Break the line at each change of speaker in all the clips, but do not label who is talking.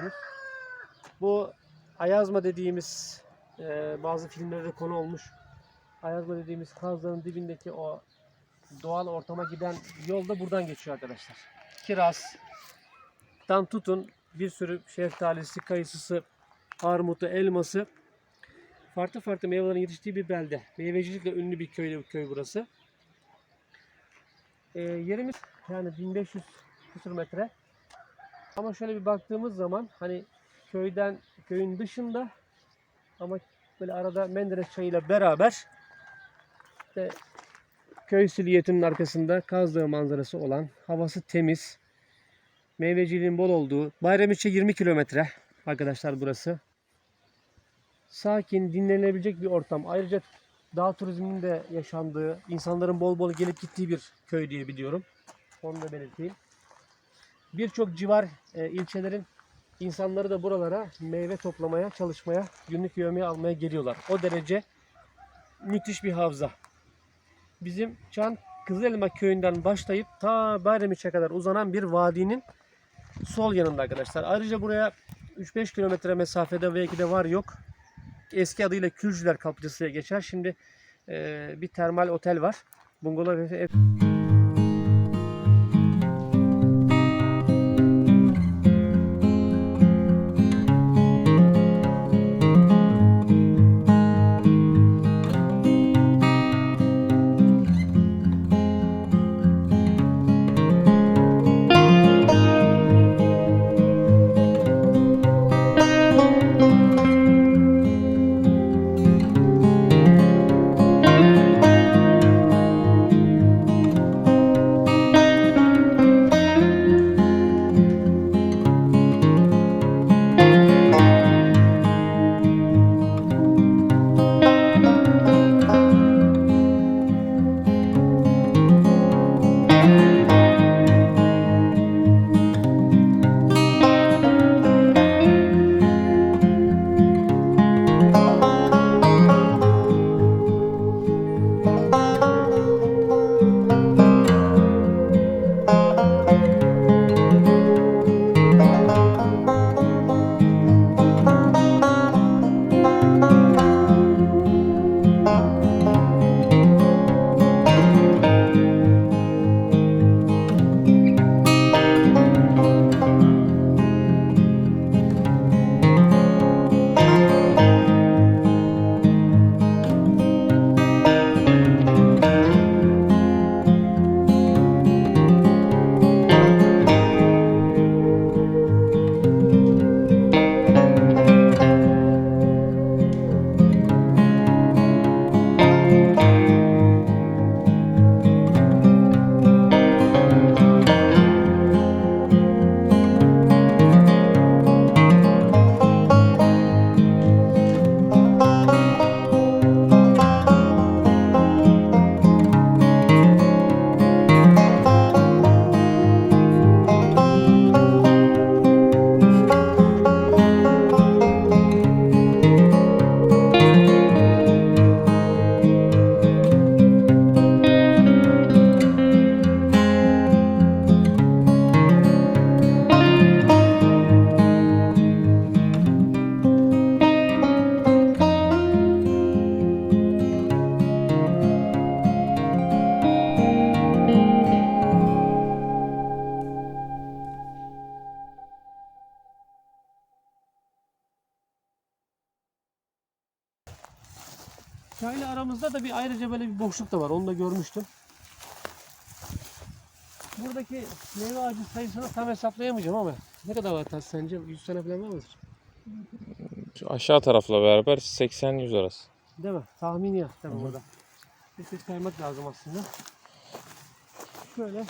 görüyorsunuz. Bu Ayazma dediğimiz e, bazı filmlerde konu olmuş. Ayazma dediğimiz kazların dibindeki o doğal ortama giden yol da buradan geçiyor arkadaşlar. Kirazdan tutun bir sürü şeftalisi, kayısısı, armutu, elması farklı farklı meyvelerin yetiştiği bir belde. Meyvecilikle ünlü bir köy, köy burası. E, yerimiz yani 1500 küsur metre. Ama şöyle bir baktığımız zaman hani köyden köyün dışında ama böyle arada Menderes çayıyla beraber işte köy silüetinin arkasında Kaz Dağı manzarası olan, havası temiz, meyveciliğin bol olduğu, Bayramiç'e 20 kilometre arkadaşlar burası. Sakin, dinlenebilecek bir ortam. Ayrıca dağ turizminin de yaşandığı, insanların bol bol gelip gittiği bir köy diye biliyorum. Onu da belirteyim. Birçok civar e, ilçelerin insanları da buralara meyve toplamaya, çalışmaya, günlük yövmeye almaya geliyorlar. O derece müthiş bir havza. Bizim Çan Kızılelma köyünden başlayıp ta Bayramiç'e kadar uzanan bir vadinin sol yanında arkadaşlar. Ayrıca buraya 3-5 kilometre mesafede belki de var yok. Eski adıyla Kürcüler Kaplıcası diye geçer. Şimdi e, bir termal otel var. Bungalov aramızda da bir ayrıca böyle bir boşluk da var. Onu da görmüştüm. Buradaki meyve ağacı sayısını tam hesaplayamayacağım ama ne kadar var tas sence? 100 tane falan var mıdır?
Şu aşağı tarafla beraber 80-100 arası.
Değil mi? Tahmini ya tabii burada. Bir tek saymak lazım aslında. Şöyle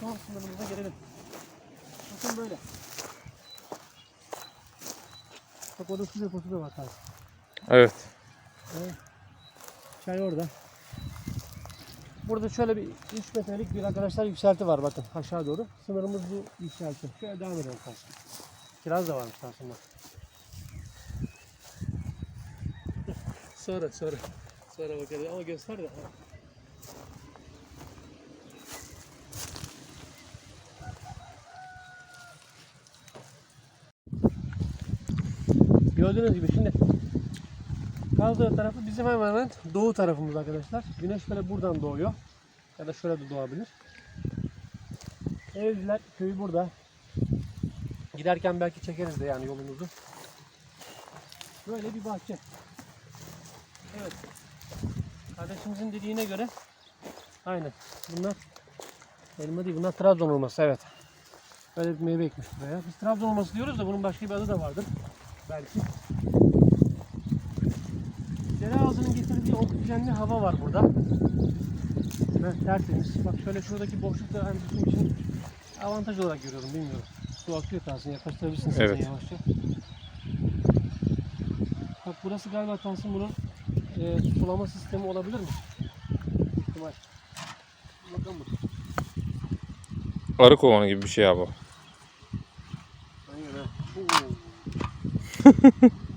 son sınırımıza gelelim. Bakın böyle. Bak orada su deposu da var tabii.
Evet.
Çay orada. Burada şöyle bir 3 metrelik bir arkadaşlar yükselti var bakın aşağı doğru. Sınırımız bu yükselti. Şöyle devam edelim karşıya. Kiraz da varmış aslında. sonra sonra. Sonra bakalım ama göster de. Gördüğünüz gibi şimdi kaldığı tarafı bizim hemen hemen doğu tarafımız arkadaşlar. Güneş böyle buradan doğuyor. Ya da şöyle de doğabilir. Evliler köyü burada. Giderken belki çekeriz de yani yolumuzu. Böyle bir bahçe. Evet. Kardeşimizin dediğine göre aynen. Bunlar elma değil bunlar Trabzon olması evet. Böyle bir meyve ekmiş buraya. Biz Trabzon olması diyoruz da bunun başka bir adı da vardır. Belki. Getirdiği oksijenli hava var burada. Evet, tertemiz. Bak şöyle şuradaki boşlukta hani bizim için avantaj olarak görüyorum bilmiyorum. Su akıyor Tahsin yaklaştırabilirsin sen
Evet.
yavaşça. Bak burası galiba Tahsin bunun e, sulama sistemi olabilir mi? İhtimal. Bakalım?
Arı kovanı gibi bir şey abi. o.
Aynen ha.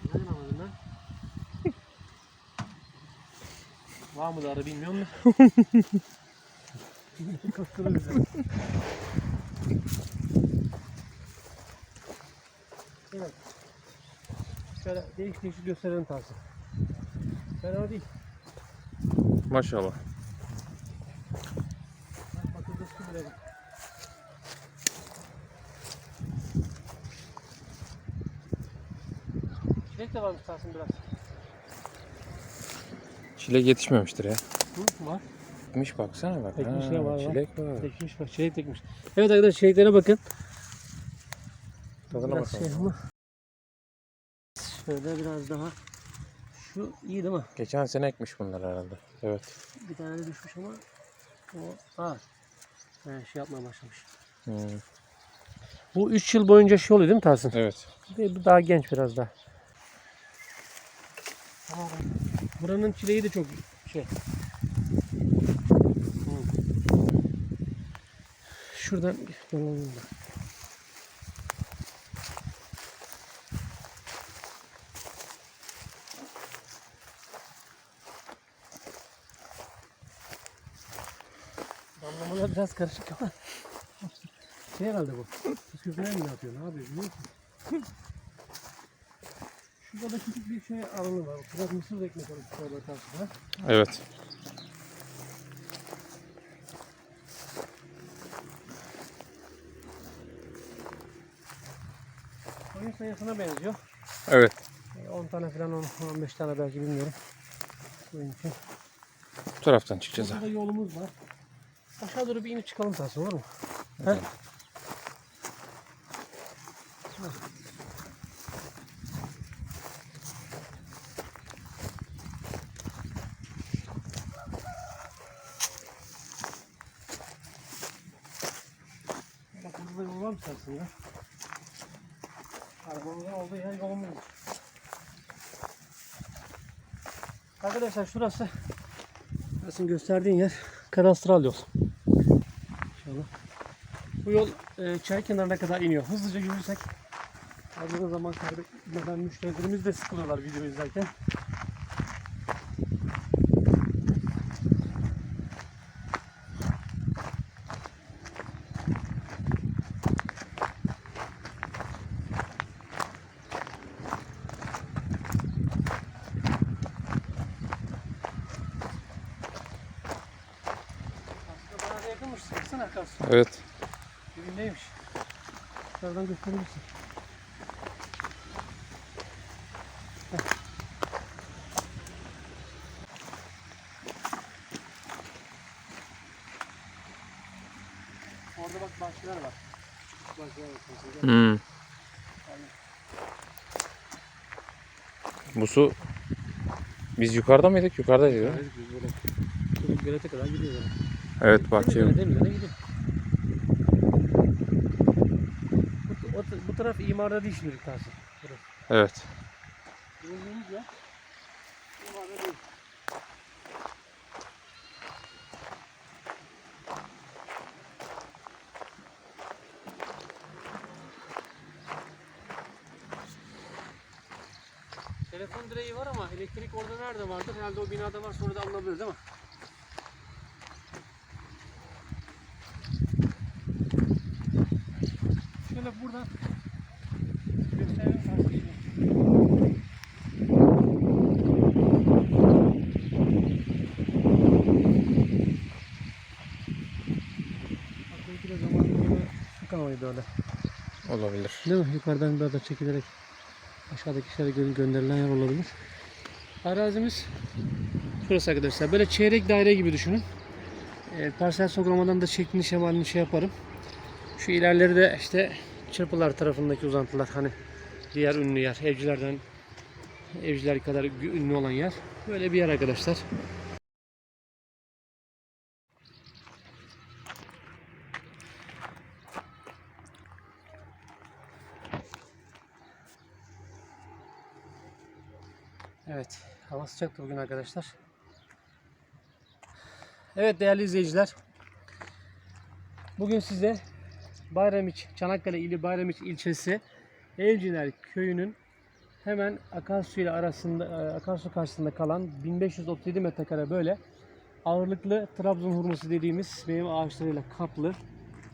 Var mı da arı bilmiyor musun? Kıskırır bizi. Evet. Şöyle değişik değişik gösterelim tarzı. Fena değil.
Maşallah.
Bak bakıldı su bile. Çilek de varmış Tahsin biraz.
Çilek yetişmemiştir ya.
Hı, var.
Ekmiş baksana bak.
Ekmişler
Ha,
var.
Çilek var.
Tekmiş bak çilek tekmiş. Evet arkadaşlar çileklere bakın.
Tadına
Biraz
bakalım.
şey ama. Şöyle biraz daha. Şu iyi değil mi?
Geçen sene ekmiş bunlar herhalde. Evet.
Bir tane de düşmüş ama o ağır. Yani şey yapmaya başlamış.
Hmm,
Bu 3 yıl boyunca şey oluyor değil mi Tahsin?
Evet.
Bir daha genç biraz daha. Tamam. Buranın çileği de çok şey. Şuradan dolanalım da. Anlamalar biraz karışık ama. Şey herhalde bu. Püskürtmeye mi yapıyor? Ne yapıyor biliyor musun? Şurada da küçük bir şey alanı var. Biraz mısır ekmek alıp ha.
Evet.
Oyun sayısına benziyor.
Evet.
E, 10 tane falan 10 15 tane belki bilmiyorum. Oyun için.
Bu taraftan çıkacağız
Burada
abi.
yolumuz var. Aşağı doğru bir inip çıkalım Tahsin olur mu? He? Bak burada ya? Arabamızın olduğu yer yolumuz. Arkadaşlar şurası Tahsin gösterdiğin yer kadastral yol. İnşallah. Bu yol e, çay kenarına kadar iniyor. Hızlıca yürürsek fazla zaman kaybetmeden müşterilerimiz de sıkılıyorlar video izlerken. Akarsu.
Evet.
Dibindeymiş. Dışarıdan gösterebilirsin. Orada bak bahçeler var. Küçük bahçeler var. mesela.
Hmm. Bu su biz yukarıda mıydık? Yukarıdaydık?
Evet, biz böyle. Gölete kadar gidiyor. Yani.
Evet bahçe.
Gölete gidiyor. taraf imarda değil şimdi Tahsin.
Evet.
Telefon direği var ama elektrik orada nerede vardır? Herhalde o binada var sonra da alınabilir değil mi? Şöyle buradan su kanalıydı öyle.
Olabilir.
Değil mi? Yukarıdan böyle çekilerek aşağıdaki gö- gönderilen yer olabilir. Arazimiz şurası arkadaşlar. Böyle çeyrek daire gibi düşünün. E, parsel sogramadan da şeklini şemalini şey yaparım. Şu ilerleri de işte çırpılar tarafındaki uzantılar hani diğer ünlü yer. Evcilerden evciler kadar ünlü olan yer. Böyle bir yer arkadaşlar. Evet, hava sıcaktı bugün arkadaşlar. Evet değerli izleyiciler. Bugün size Bayramiç, Çanakkale ili Bayramiç ilçesi Evciler köyünün hemen akarsu ile arasında e, akarsu karşısında kalan 1537 metrekare böyle ağırlıklı Trabzon hurması dediğimiz meyve ağaçlarıyla kaplı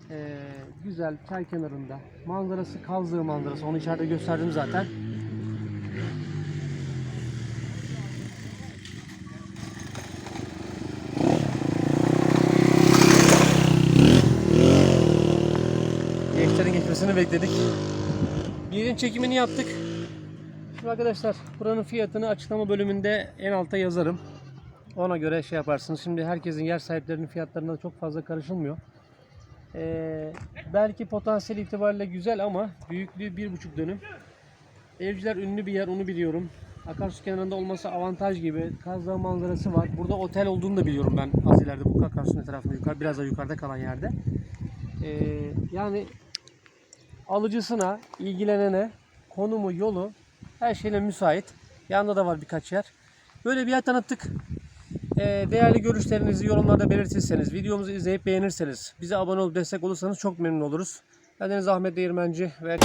e, güzel çay kenarında manzarası Kazlığı manzarası onu içeride gösterdim zaten. Gençlerin geçmesini bekledik. Yerin çekimini yaptık. Şimdi arkadaşlar buranın fiyatını açıklama bölümünde en alta yazarım. Ona göre şey yaparsınız. Şimdi herkesin yer sahiplerinin fiyatlarına çok fazla karışılmıyor. Ee, belki potansiyel itibariyle güzel ama büyüklüğü bir buçuk dönüm. Evciler ünlü bir yer onu biliyorum. Akarsu kenarında olması avantaj gibi. Kaz Dağı manzarası var. Burada otel olduğunu da biliyorum ben az ileride bu akarsunun etrafında yukarı, biraz da yukarıda kalan yerde. Ee, yani alıcısına, ilgilenene konumu, yolu her şeyle müsait. Yanında da var birkaç yer. Böyle bir yer tanıttık. Ee, değerli görüşlerinizi yorumlarda belirtirseniz, videomuzu izleyip beğenirseniz, bize abone olup destek olursanız çok memnun oluruz. Ben Deniz Ahmet Değirmenci ve